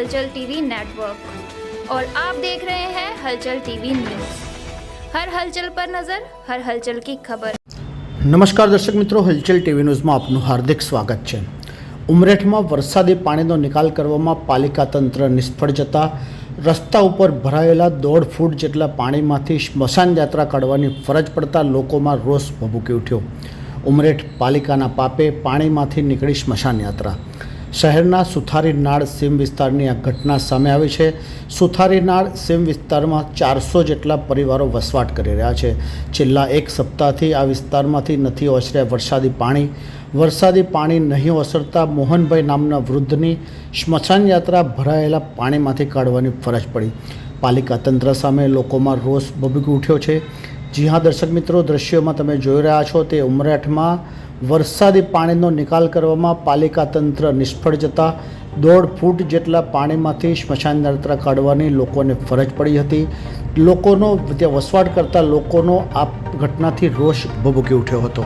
हलचल TV network और आप देख रहे हैं हलचल टीवी न्यूज हर हलचल पर नजर हर हलचल की खबर નમસ્કાર દર્શક મિત્રો હલચલ ટીવી ન્યૂઝમાં આપનું હાર્દિક સ્વાગત છે ઉમરેઠમાં વરસાદી પાણીનો નિકાલ કરવામાં પાલિકા તંત્ર નિષ્ફળ જતા રસ્તા ઉપર ભરાયેલા દોઢ ફૂટ જેટલા પાણીમાંથી સ્મશાન યાત્રા કાઢવાની ફરજ પડતા લોકોમાં રોષ ભભૂકી ઉઠ્યો ઉમરેઠ પાલિકાના પાપે પાણીમાંથી નીકળી સ્મશાન યાત્રા શહેરના સુથારીનાળ સીમ વિસ્તારની આ ઘટના સામે આવી છે. સુથારીનાળ સીમ વિસ્તારમાં ચારસો જેટલા પરિવારો વસવાટ કરી રહ્યા છે. છેલ્લા એક સપ્તાહથી આ વિસ્તારમાંથી નથી ઓસર્યા વરસાદી પાણી. વરસાદી પાણી નહીં ઓસરતા મોહનભાઈ નામના વૃદ્ધની સ્મશાન યાત્રા ભરાયેલા પાણીમાંથી કાઢવાની ફરજ પડી. પાલિકા તંત્ર સામે લોકોમાં રોષ ભભૂકી ઉઠ્યો છે. જી હા, દર્શક મિત્રો, દ્રશ્યોમાં તમે જોઈ રહ્યા છો તે ઉમરેઠમાં વરસાદી પાણીનો નિકાલ કરવામાં પાલિકા તંત્ર નિષ્ફળ જતા દોઢ ફૂટ જેટલા પાણીમાંથી સ્મશાન યાત્રા કાઢવાની લોકોને ફરજ પડી હતી. લોકોનો, ત્યાં વસવાટ કરતા લોકોનો આ ઘટનાથી રોષ ભભૂકી ઉઠ્યો હતો.